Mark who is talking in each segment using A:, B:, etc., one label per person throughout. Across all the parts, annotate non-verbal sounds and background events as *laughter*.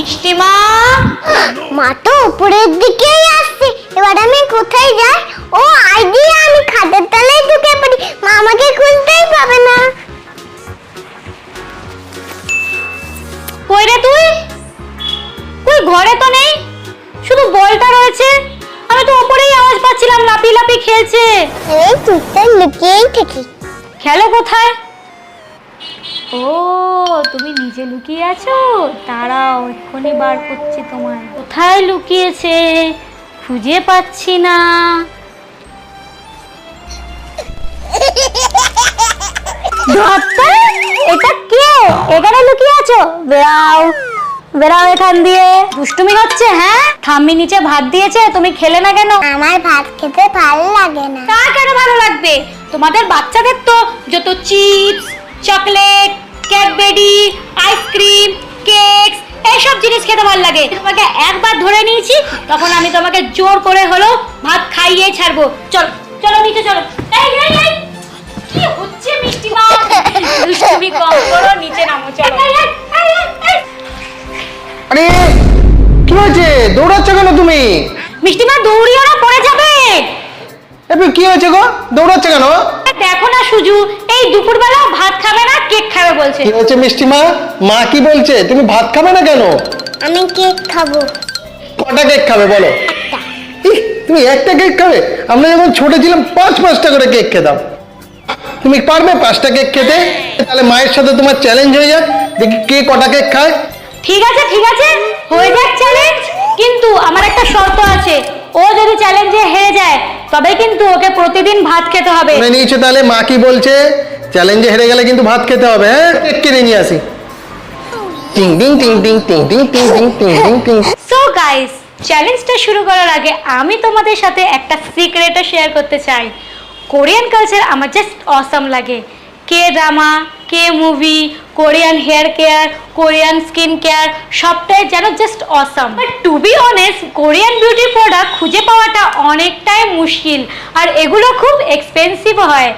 A: মিষ্টি মা।
B: তো উপরের দিকেই আসছে। এবার আমি কোথায় যাই? ও আইডিয়া আমি খাটের তলায় ঢুকে পড়ি। মা আমাকে খুঁজতেই পাবে না।
A: কই রে তুই? তুই ঘরে তো নেই। শুধু বলটা রয়েছে। আমি তো উপরেই আওয়াজ পাচ্ছিলাম লাপি লাপি খেলছে।
B: এই চুপটা লুকিয়েই থাকি।
A: খেলো কোথায়? ও তুমি নিজে লুকিয়ে আছো? দাঁড়াও এক্ষুনি বার করছি তোমার কোথায় লুকিয়েছে? খুঁজে পাচ্ছি না। এটা কে? এখানে লুকিয়ে আছো? বেরাও বেরাও এখান দিয়ে। দুষ্টুমি হচ্ছে হ্যাঁ? ঠাম্মি নিচে ভাত দিয়েছে তুমি খেলে না কেন?
B: আমার ভাত খেতে ভালো লাগে না।
A: তা কেন ভালো লাগবে? তোমাদের বাচ্চাদের তো যত chips chocolate Cadbury ice cream cakes এইসব জিনিস খেতে ভালো লাগে। তোমাকে একবার ধরে নিয়েছি তখন আমি তোমাকে জোর করে হলো ভাত খাইয়ে ছাড়বো। চল চলো নিচে চলো। এই এই এই! কি হচ্ছে মিষ্টি মা দুষ্টুমি কম করো নিচে নামো চলো।
C: আরে কি হয়েছে? দৌড়াচ্ছ কেন তুমি?
A: মিষ্টি মা দৌড়িও না পড়ে যাবে।
C: এবার কি হয়েছে গো? দৌড়াচ্ছ কেন?
A: দেখো না সুজু এই দুপুরবেলা ভাত খাবে না কেক খাবে বলছে।
C: কি হয়েছে মিষ্টি মা মা কি বলছে? তুমি ভাত খাবে না কেন?
B: আমি কেক খাব।
C: কটা কেক খাবে বলো? ইহ, তুমি একটা কেক খাবে? আমরা যখন ছোট ছিলাম পাঁচ পাঁচটা করে কেক খেতাম। তুমি পারবে পাঁচটা কেক খেতে? তাহলে মায়ের সাথে তোমার চ্যালেঞ্জ হয়ে যাক। দেখি কে কটা কেক খায়।
A: ঠিক আছে ঠিক আছে হয়ে যাক চ্যালেঞ্জ কিন্তু আমার একটা শর্ত আছে ও যদি চ্যালেঞ্জে হেরে যায় তবে কিন্তু ওকে প্রতিদিন ভাত খেতে হবে
C: শুনে নিয়েছো তাহলে মা কি বলছে চ্যালেঞ্জে হেরে গেলে কিন্তু ভাত খেতে হবে হ্যাঁ কেক কিনে নিয়ে আসি টিং টিং টিং টিং টিং টিং টিং টিং টিং টিং টিং
A: সো গাইস চ্যালেঞ্জটা শুরু করার আগে আমি তোমাদের সাথে একটা সিক্রেটও শেয়ার করতে চাই কোরিয়ান কালচার আমার জাস্ট অসাম লাগে K drama K movie Korean hair care Korean skin care সবটাই যেন just awesome but to be honest Korean beauty product খুঁজে পাওয়াটা অনেকটাই মুশকিল, আর এগুলো খুব এক্সপেন্সিভ হয়।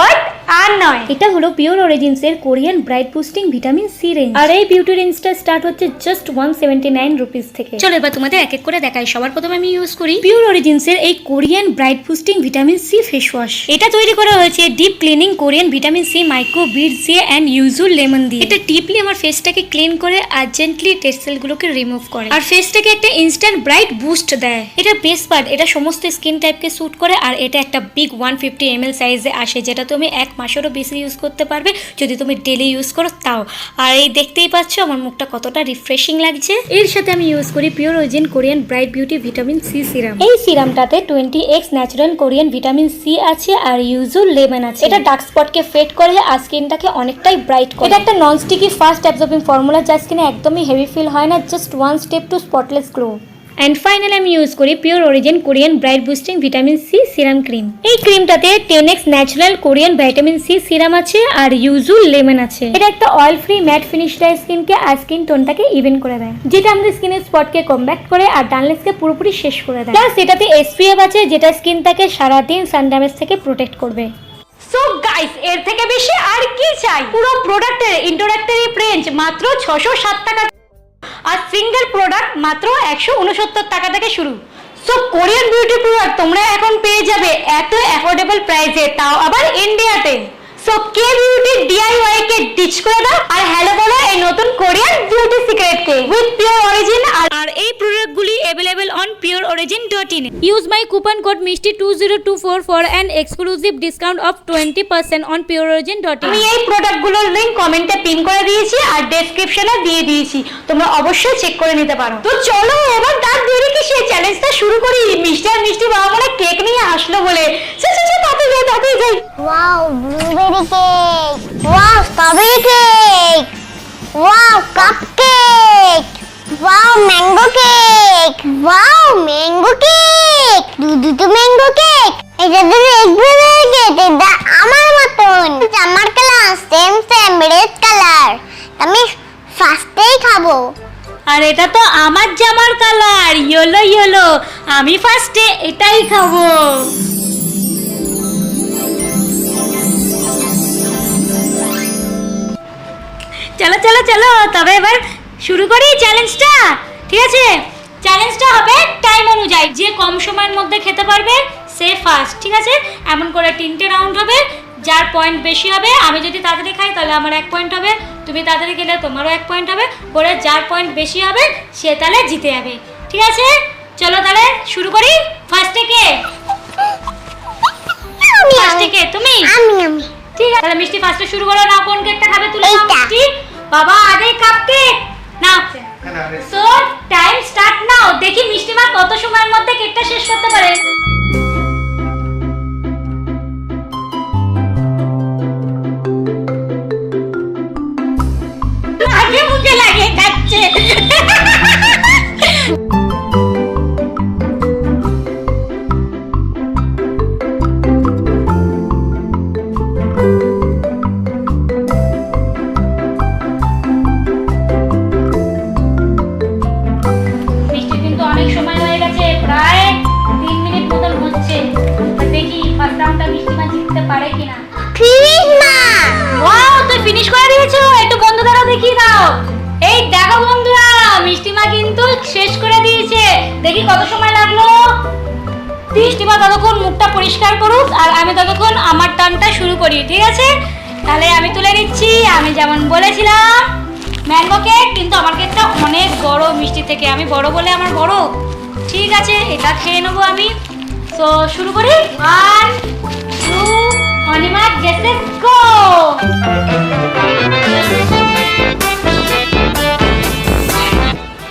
A: বাট আর নয়।
D: এটা হলো পিওর অরিজিনস এর Korean bright boosting vitamin C range আর এই বিউটি রেঞ্জটা স্টার্ট হচ্ছে just one seventy nine rupees থেকে। চলো এবার তোমাদের এক এক করে দেখাই। সবার প্রথমে আমি ইউজ করি পিওর অরিজিনস এর এই Korean bright boosting vitamin C face wash এটা তৈরি করা হয়েছে deep cleaning Korean vitamin C micro bead দিয়ে অ্যান্ড ইউজুল লেমন দিয়ে। এটা ডিপলি আমার ফেসটাকে ক্লিন করে আর জেন্টলি সেলগুলোকে রিমুভ করে। আর ফেসটাকে একটা ইনস্ট্যান্ট ব্রাইট বুস্ট দেয়। এটা বেস্ট পার্ট এটা সমস্ত স্কিন টাইপকে স্যুট করে আর এটা একটা big one fifty M L সাইজে আসে যেটা তুমি এক মাসেরও বেশি ইউজ করতে পারবে। যদি তুমি ডেলি ইউজ করো তাও। আর এই দেখতেই পাচ্ছ আমার মুখটা কতটা রিফ্রেশিং লাগছে। এর সাথে আমি ইউজ করি pure origin Korean bright beauty vitamin C serum এই সিরামটাতে twenty X natural Korean vitamin C আছে আর ইউজুল লেমন আছে। এটা ডার্ক স্পটকে ফেড করে আর স্কিনটাকে অনেকটাই ব্রাইট করে। এটা একটা non sticky fast absorbing formula যা স্কিনে একদমই হেভি ফিল হয় না just one step to spotless glow and finally আমি ইউজ করি pure origin Korean bright boosting vitamin C serum cream এই ক্রিমটাতে ten X natural Korean vitamin C serum আছে আর ইউজুল লেমন আছে। এটা একটা অয়েল ফ্রি ম্যাট ফিনিশ দেয় স্কিনকে আর স্কিন টোনটাকে ইভেন করে দেয়। যেটা আমাদের স্কিনের স্পটকে কমব্যাক্ট করে আর ডানলেসকে পুরোপুরি শেষ করে দেয়। প্লাস এটাতে এসপিএফ আছে, যেটা স্কিনটাকে সারাদিন সান ড্যামেজ থেকে প্রোটেক্ট করবে।
A: সো গাইস এর থেকে বেশি আর কি চাই? পুরো প্রোডাক্টের ইন্ট্রোডাক্টরি রেঞ্জ মাত্র ছশো সাত টাকা আর সিঙ্গেল প্রোডাক্ট মাত্র একশো উনসত্তর টাকা থেকে শুরু। সো কোরিয়ান বিউটি প্রোডাক্ট তোমরা এখন পেয়ে যাবে এত অ্যাফোর্ডেবল প্রাইসে তাও আবার ইন্ডিয়াতে সো কে বিউটি ডিআইওয়াই কে ডিচ করে দাও আর হ্যালো বলো এই নতুন কোরিয়ান বিউটি সিক্রেট কে উইথ পিওর অরিজিন আর
D: এই প্রোডাক্টগুলি available on pure origin dot in use my coupon code Mishti two zero two four for an exclusive discount of twenty percent on pure origin dot
A: আমি এই প্রোডাক্টগুলোর link কমেন্টে pin করে দিয়েছি আর ডেসক্রিপশনে দিয়ে দিয়েছি। তোমরা অবশ্যই চেক করে নিতে পারো। তো চলো এবার তার দেরি কি সেই চ্যালেঞ্জটা শুরু করি। মিষ্টি আর মিষ্টি বাবা মানে কেক নিয়ে আসলো বলে। যাই। তাতে যাই
B: wow blueberry cake wow strawberry cake wow cup cake wow mango cake wow mango cake দুধু তো ম্যাঙ্গো কেক এটা তো রেড কেক এটা আমার মতন আমার colour same same red colour আমি ফার্স্টেই খাব
A: আর এটা তো আমার জামার কালার ইয়েলো ইয়েলো আমি ফার্স্টে এটাই খাব। চলো চলো চলো। তবে এবার শুরু করি চ্যালেঞ্জটা ঠিক আছে? চ্যালেঞ্জটা হবে টাইম অনুযায়ী। যে কম সময়ের মধ্যে খেতে পারবে সে ফার্স্ট ঠিক আছে? এমন করে তিনটে রাউন্ড হবে। যার পয়েন্ট বেশি হবে আমি যদি তাড়াতাড়ি খাই তাহলে আমার এক পয়েন্ট হবে। তুমি তাড়াতাড়ি খেলে তোমারও এক পয়েন্ট হবে। করে যার পয়েন্ট বেশি হবে সে তাহলে জিতে যাবে। ঠিক আছে? চলো তাহলে শুরু করি। ফার্স্টে কে? ফার্স্টে কে? তুমি?
B: আমি আমি।
A: ঠিক আছে। তাহলে মিষ্টি ফার্স্টে শুরু করো। না কোন কেকটা খাবে? তুলে মিষ্টি। বাবা আগে কাপ কেক না সো টাইম স্টার্ট নাও দেখি মিষ্টি মা কত সময়ের মধ্যে কেকটা শেষ করতে পারে। পারে কিনা?
B: ফিনিশ মা
A: ওয়াও তুই ফিনিশ করে দিয়েছ। একটু বন্ধুদেরও দেখিয়ে দাও। এই দেখো বন্ধুরা মিষ্টি মা কিন্তু শেষ করে দিয়েছে। দেখি কত সময় লাগল। মিষ্টি মা ততক্ষণ মুখটা পরিষ্কার করুক আর আমি ততক্ষণ আমার টানটা শুরু করি ঠিক আছে? তাহলে আমি তুলে নিচ্ছি আমি যেমন বলেছিলাম। ম্যাঙ্গো কেক কিন্তু আমার কেকটা অনেক বড় মিষ্টি থেকে আমি বড় বলে আমার বড়। ঠিক আছে এটা খেয়ে নেব আমি। তো শুরু করি। One two Anima guesses go.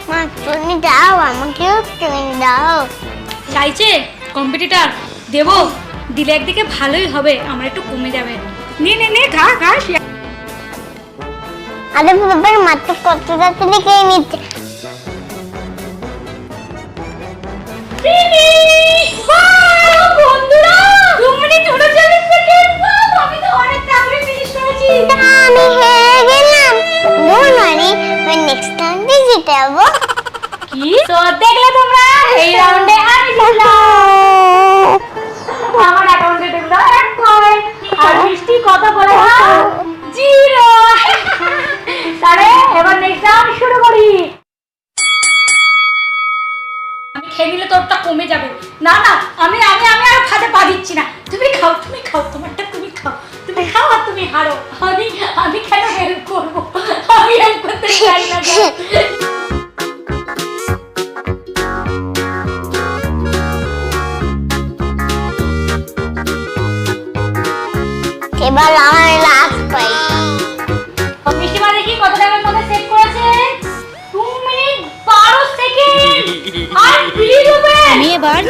B: মা তুমি দাও আমাকেও তুমি দাও।
A: চাইছে কম্পিটিটার দেবো। দিলে একদিকে ভালোই হবে আমার একটু কমে যাবে। নে নে নে খা খা
B: আরে বাবার মাত্র কত তাড়াতাড়ি খেয়ে নিচ্ছে? যাব।
A: কি? তো দেখলে তোমরা এই রাউন্ডে আমি জিতলাম আমার অ্যাকাউন্টে ঢুকলো এক পয়েন্ট আর মিষ্টি কত বলে জিরো। তাহলে এবার নেক্সট রাউন্ড শুরু করি। আমি খেয়ে নিলে তোরটা কমে যাবে। না না আমি আমি আমি আর খাতে পা দিচ্ছি না। তুমি খাও তুমি খাও তোমারটা তুমি খাও। তুমি খাও আর তুমি হারো। আমি আমি কেন হেল্প করব? আমি হেল্প করতে চাই না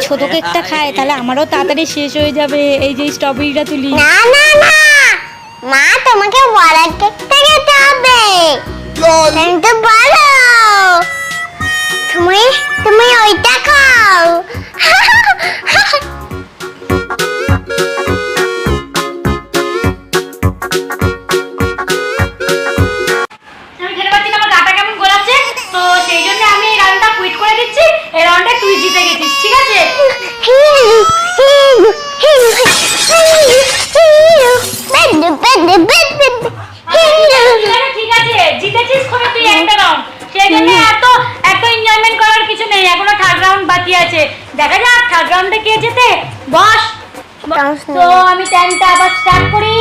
D: ছোট কেকটা খায় তাহলে আমারও তাড়াতাড়ি শেষ হয়ে যাবে। এই যে স্ট্রবেরিটা তুলি।
B: না না না। মা তোমাকে বড় কেকটা খেতে হবে। কিন্তু বলো। তুমি তুমি ওইটা খাও। *laughs*
A: রাউন্ডে তুই জিতে গেছিস ঠিক আছে? ঠিক আছে জিতেছিস খুবই তুই একটা রাউন্ড সেই জন্য এত এত এনজয়মেন্ট করার কিছু নেই এখনও থার্ড রাউন্ড বাকি আছে। দেখা যাক থার্ড রাউন্ডে কে জেতে? বস। তো আমি টাইমটা আবার স্টার্ট করি।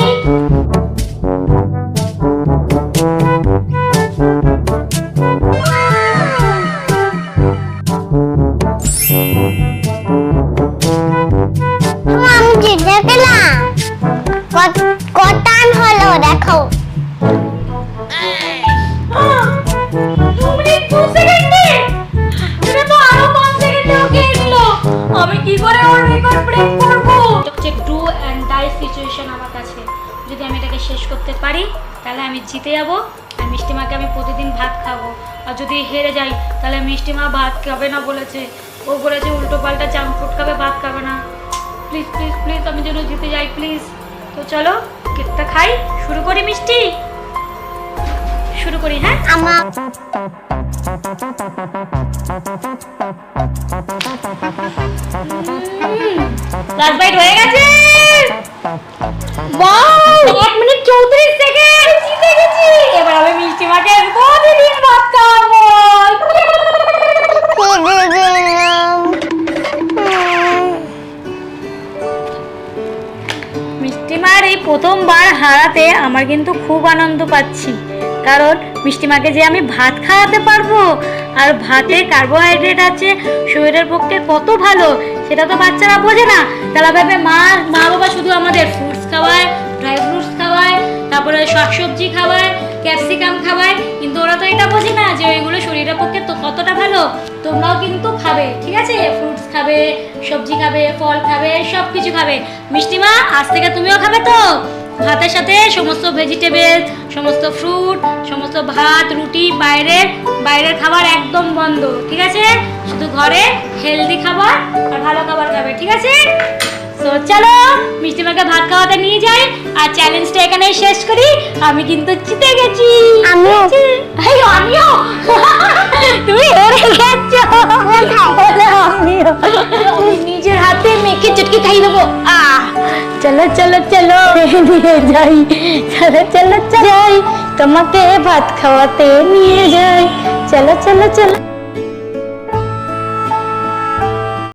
B: জিতে
A: যাব আর মিষ্টিমাকে আমি প্রতিদিন ভাত খাব। আর যদি হেরে যাই, তাহলে মিষ্টিমা ভাত খাবে না বলেছে। ও বলেছে উল্টো পাল্টা জাঙ্ক ফুড খাবে, ভাত খাবে না। প্লিজ প্লিজ প্লিজ আমি যেন জিতে যাই প্লিজ তো চলো, কেকটা খাই। শুরু করি মিষ্টি? শুরু করি হ্যাঁ?
B: আমার
A: হয়ে গেছে। মিষ্টিমার, এই প্রথমবার হারাতে আমার কিন্তু খুব আনন্দ পাচ্ছি। কারণ মিষ্টিমাকে যে আমি ভাত খাওয়াতে পারব, আর ভাতে কার্বোহাইড্রেট আছে, শরীরের পক্ষে কত ভালো, সেটা তো বাচ্চারা বোঝে না। তারা ভাবে, মা মা বাবা শুধু আমাদের ফ্রুটস খাওয়ায় ড্রাই ফ্রুটস খাওয়ায়, তারপরে শাকসবজি খাওয়ায় ক্যাপসিকাম খাওয়ায় কিন্তু ওরা তো এটা বোঝে না যে ওইগুলো শরীরের পক্ষে তো কতটা ভালো। তোমরাও কিন্তু খাবে, ঠিক আছে? ফ্রুটস খাবে, সবজি খাবে, ফল খাবে সব কিছু খাবে। মিষ্টিমা, আজ থেকে তুমিও খাবে তো? ভাতের সাথে সমস্ত ভেজিটেবল সমস্ত ফ্রুট সমস্ত ভাত, রুটি, বাইরের বাইরের খাবার একদম বন্ধ, ঠিক আছে? শুধু ঘরে হেলদি খাবার আর ভালো খাবার খাবে, ঠিক আছে? তো চলো মিষ্টিমাকে ভাত খাওয়াতে নিয়ে যাই আর চ্যালেঞ্জটা এখানেই শেষ করি। আমি কিন্তু জিতে গেছি।
B: আমিও।
A: এই আমিও? তুমি হেরে গেছো। আমিও। আমি নিজের হাতে মেখে চটকে খাই দেবো। আহ! চলো চলো চলো। নিয়ে যাই। চলো চলো চলো। যাই তোমাকে ভাত খাওয়াতে নিয়ে যাই। চলো চলো চলো।